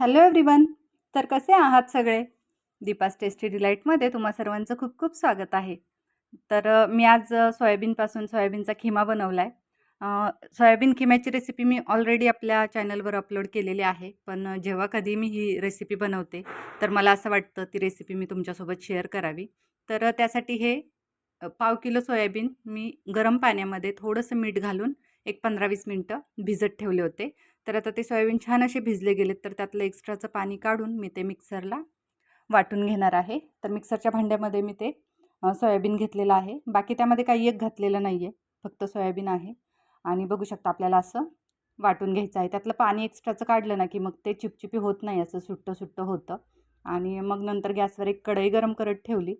Hello everyone तर कसे आहात सगळे? दीपास टेस्टी डिलाईटमध्ये तुम्हा सर्वांचं खूप खूप स्वागत आहे. तर मी आज सोयाबीनपासून सोयाबीनचा खिमा बनवला आहे सोयाबीन खिम्याची रेसिपी मी ऑलरेडी आपल्या चॅनलवर अपलोड केलेली आहे पण जेव्हा कधी मी ही रेसिपी बनवते तर मला असं वाटतं ती रेसिपी मी तुमच्यासोबत शेअर करावी. तर त्यासाठी हे पाव किलो सोयाबीन मी गरम पाण्यामध्ये थोडंसं मीठ घालून एक पंधरा वीस मिनटं भिजत ठेवले होते. तर आता ते सोयाबीन छान असे भिजले गेलेत तर त्यातलं एक्स्ट्राचं पाणी काढून मी ते मिक्सरला वाटून घेणार आहे. तर मिक्सरच्या भांड्यामध्ये मी ते सोयाबीन घेतलेलं आहे. बाकी त्यामध्ये काही एक घातलेलं नाही आहे फक्त सोयाबीन आहे. आणि बघू शकता आपल्याला असं वाटून घ्यायचं आहे. त्यातलं पाणी एक्स्ट्राचं काढलं ना की मग ते चिपचिपी होत नाही असं सुट्टं सुट्टं होतं. आणि मग नंतर गॅसवर एक कढई गरम करत ठेवली.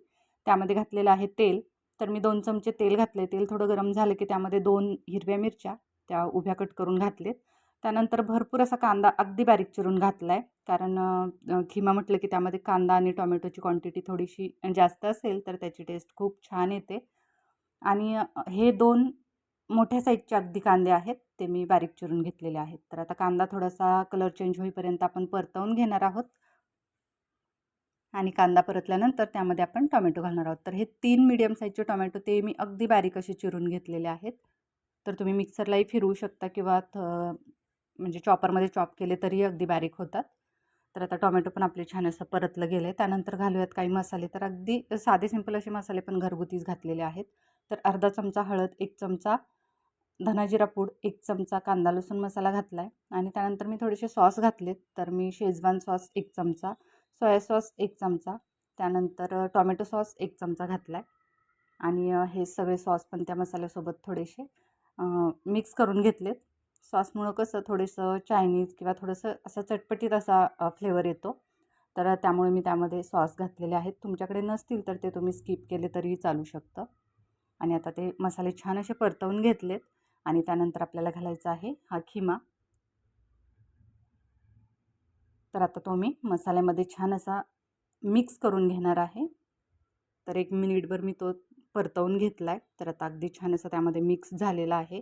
त्यामध्ये घातलेलं आहे तेल. तर मी दोन चमचे तेल घातले तेल थोडं गरम झालं की त्यामध्ये दोन हिरव्या मिरच्या त्या उभ्या कट करून घातलेत. त्यानंतर भरपूर असा कांदा अगदी बारीक चिरून घातला आहे कारण खिमा म्हटलं की त्यामध्ये कांदा आणि टोमॅटोची क्वांटिटी थोडीशी जास्त असेल तर त्याची टेस्ट खूप छान येते. आणि हे दोन मोठ्या साईजचे अगदी कांदे आहेत ते मी बारीक चिरून घेतलेले आहेत. तर आता कांदा थोडासा कलर चेंज होईपर्यंत आपण परतवून घेणार आहोत. आणि कांदा परतल्यानंतर त्यामध्ये आपण टोमॅटो घालणार आहोत. तर हे तीन मिडियम साईजचे टोमॅटो ते मी अगदी बारीक असे चिरून घेतलेले आहेत. तर तुम्ही मिक्सरलाही फिरवू शकता किंवा थ म्हणजे चॉपरमध्ये चॉप केले तरी अगदी बारीक होतात. तर आता टोमॅटो पण आपले छान असं परतलं गेलं आहे त्यानंतर घालूयात काही मसाले. तर अगदी साधे सिंपल असे मसाले पण घरगुतीच घातलेले आहेत. तर अर्धा चमचा हळद एक चमचा धनाजिरा पूड एक चमचा कांदा लसूण मसाला घातला आहे आणि त्यानंतर मी थोडेसे सॉस घातलेत. तर मी शेजवान सॉस एक चमचा सोया सॉस एक चमचा त्यानंतर टॉमॅटो सॉस एक चमचा घातला आहे आणि हे सगळे सॉस पण त्या मसाल्यासोबत थोडेसे मिक्स करून घेतलेत. सॉसमुळं कसं थोडंसं चायनीज किंवा थोडंसं असा चटपटीत असा फ्लेवर येतो. तर त्यामुळे मी त्यामध्ये सॉस घातलेले आहेत. तुमच्याकडे नसतील तर ते तुम्ही स्किप केले तरीही चालू शकतं. आणि आता ते मसाले छान असे परतवून घेतलेत. आणि त्यानंतर आपल्याला घालायचा आहे हा खिमा. तर आता तो मी मसाल्यामध्ये छान असा मिक्स करून घेणार आहे. तर एक मिनिटभर मी तो परतवून घेतला आहे तर आता अगदी छान असं त्यामध्ये मिक्स झालेला आहे.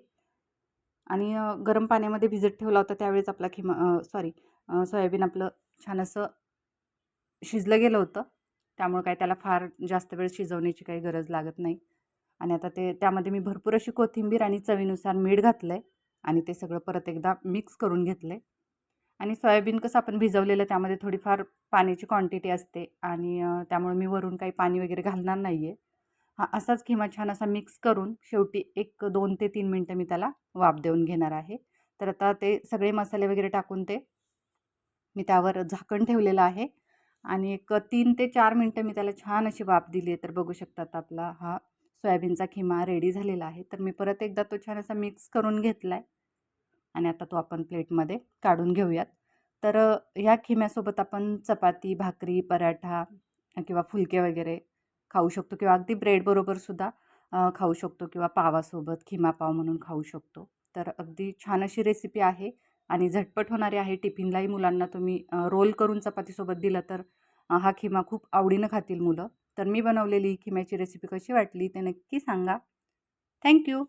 आणि गरम पाण्यामध्ये भिजत ठेवला होता त्यावेळेस आपला खिमा सॉरी सोयाबीन आपलं छान असं शिजलं गेलं होतं. त्यामुळे काय त्याला फार जास्त वेळ शिजवण्याची काही गरज लागत नाही. आणि आता ते त्यामध्ये मी भरपूर अशी कोथिंबीर आणि चवीनुसार मीठ घातलं आहे आणि ते सगळं परत एकदा मिक्स करून घेतलं आहे आणि सोयाबीन कसं आपण भिजवलेलं त्यामध्ये थोडीफार पाण्याची क्वांटिटी असते आणि त्यामुळे मी वरून काही पाणी वगैरे घालणार नाही आहे हा असाच किंवा छान असा मिक्स करून शेवटी एक दोन ते तीन मिनटं मी त्याला वाफ देऊन घेणार आहे. तर आता ते सगळे मसाले वगैरे टाकून ते मी त्यावर झाकण ठेवलेलं आहे. आणि एक तीन ते चार मिनटं मी त्याला छान अशी वाफ दिली आहे. तर बघू शकतात आपला हा सोयाबीनचा खिमा रेडी झालेला आहे. तर मी परत एकदा तो छान असा मिक्स करून घेतला आहे आणि आता तो आपण प्लेटमध्ये काढून घेऊयात. तर या ह्या खिम्यासोबत आपण चपाती भाकरी पराठा किंवा फुलके वगैरे खाऊ शकतो किंवा अगदी ब्रेडबरोबर सुद्धा खाऊ शकतो किंवा पावासोबत खिमा पाव म्हणून खाऊ शकतो. तर अगदी छान अशी रेसिपी आहे आणि झटपट होणारी आहे. टिफिनलाही मुलांना तुम्ही रोल करून चपातीसोबत दिलं तर हा खिमा खूप आवडीनं खातील मुलं. तर मी बनवलेली खिम्याची रेसिपी कशी वाटली ते नक्की सांगा. थँक्यू